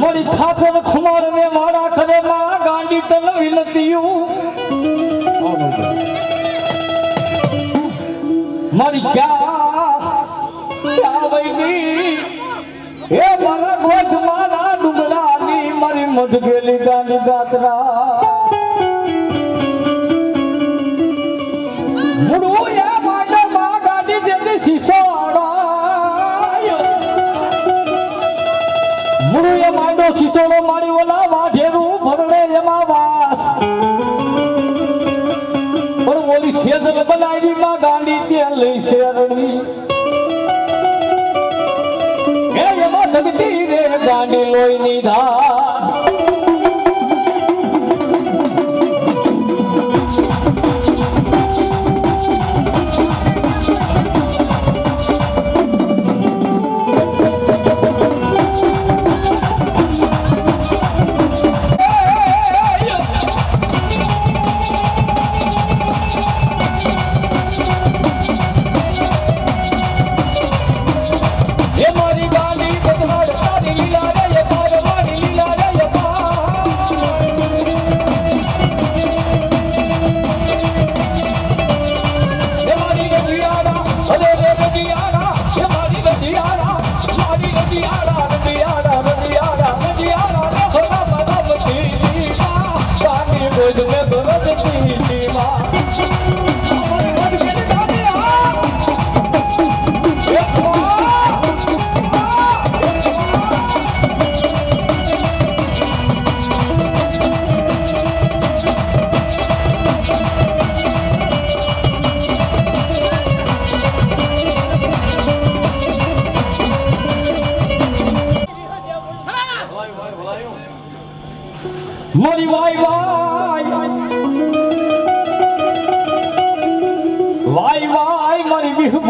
મારી ઠાકોર ખુમાર ને મારા કરે માં ગાંડી તલ વિનતીયું મારી ક્યાં એ મારા ગોઠ મારા ડુંગરાની મારી મધ ગેલી ગાંડી ગાતરા. મુડું એ માટે માં ગાંડી જેની શીશો લઈ શેરડી એ એમાં જગતી રે ગાંડી લોહી ની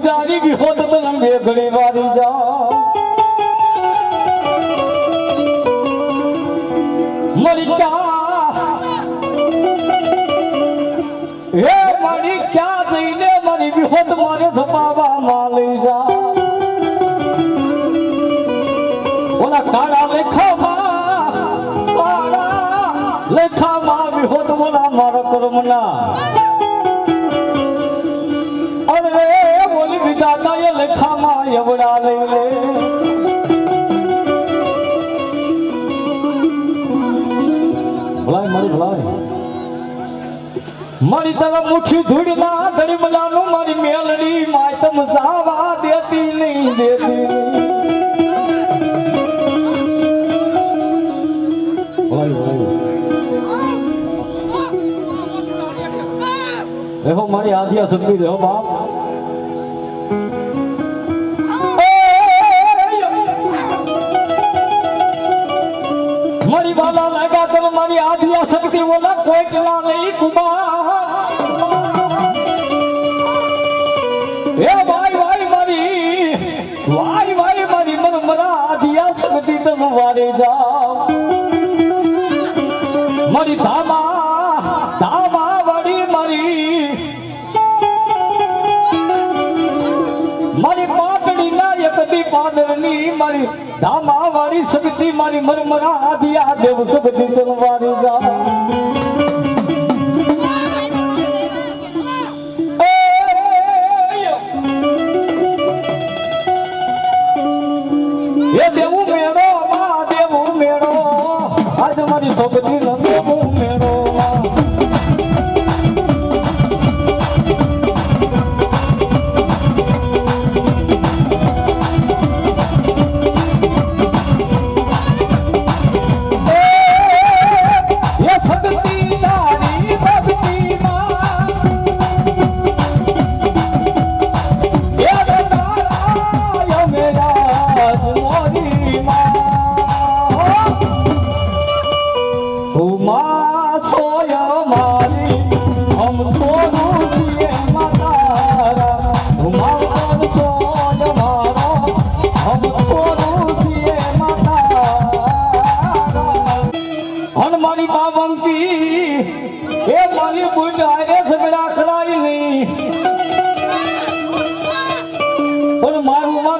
મારી બી હોત તો લંબે બે ઘડી વારી જા. મારી હે મારી ક્યાં જઈને મારી વિહોદ મારે ધપાવા માં લઈ જા. ઓલા કાળા લેખામાં કાળા લેખામાં વિહોદ મોલા મારા કર્મના. વિધાતા એ લેખામાં એવડા લઈ લે ભલાય મારી ભલાય મારી તરફ મુઠ્ઠી ધૂળના ધડીમલાનું મારી મેલડી માતમ જાવા દેતી નહીં દેતી નહીં ભલાય ભલાય રેહો મારી આધ્યા સુધી રેહો બાપ મારી આધ્યા શક્તિ ઓલા કોઈટલા નહીં કુબા એ ભાઈ ભાઈ મારી, ભાઈ ભાઈ મારી મરમરા આધ્યા શક્તિ તમ વારે જાઓ. મારી ધામા વાળી શક્તિ મારી મરમરા આધી આ દેવ શક્તિ તન વારી જા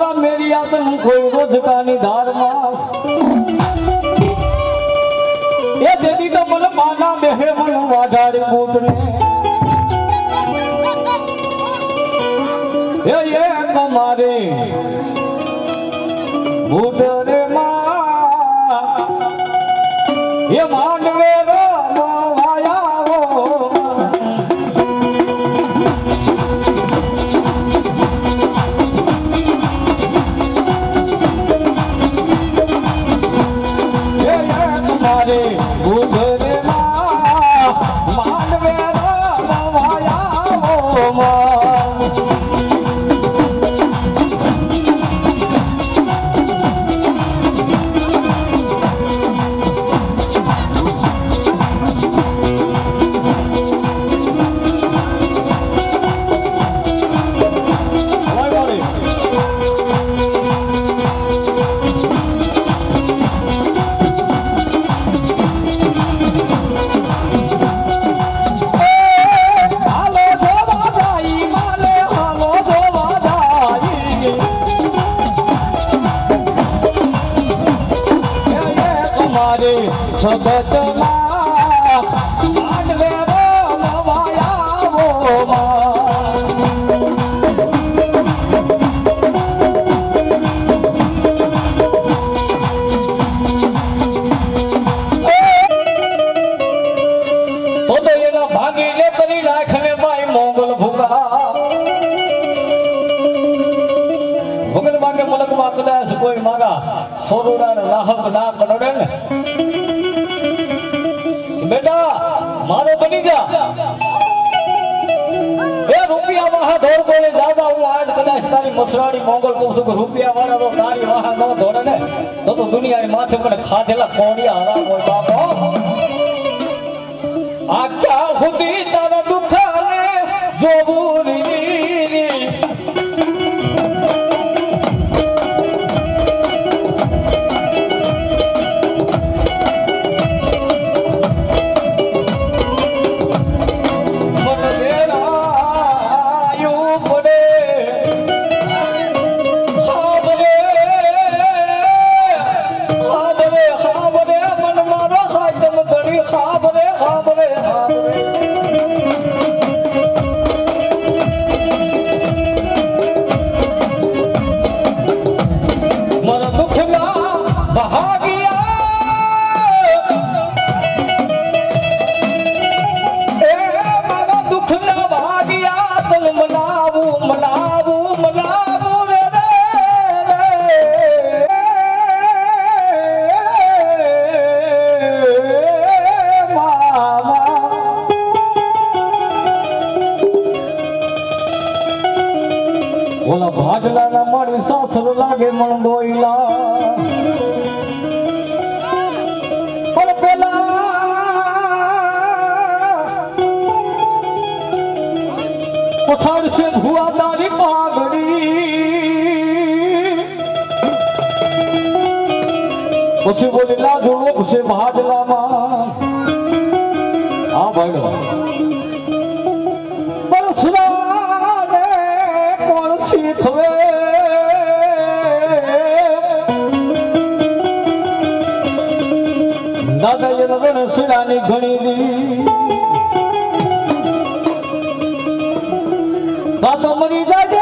મારા મેરિયા તન કોઈ રોજકાની ધારમાં. એ દેદી તો મને માના બેહે મન વાઢાડી બૂટને એ એ તમારે બૂટ કોઈ મારા સોરુડા લાહક ના કનડે ને. બેટા, મારો બની જા. એ રૂપિયા વાહા ધોર બોલે જાદા હું આજ કદાચ તારી મસરાડી મોંગલ કહું છું કે રૂપિયા વાળા તો તારી વાહા નો ધોરે ને તો તો દુનિયાની માથે મને ખાધેલા કોડિયા હરામ હોય બાપો. આખા સુધી તારા દુખાને જોવું ઓલા ભાગલાના મારી સાસર લાગે મણ દોઈલા પણ પેલા પછાડશે ભુવાદારી પાઘડી. પછી બોલી લાજો છે ભાડલામાં. હા ભાઈ. દાદાજી રણ શિરાની ઘણી દી. તો મરી જાજે.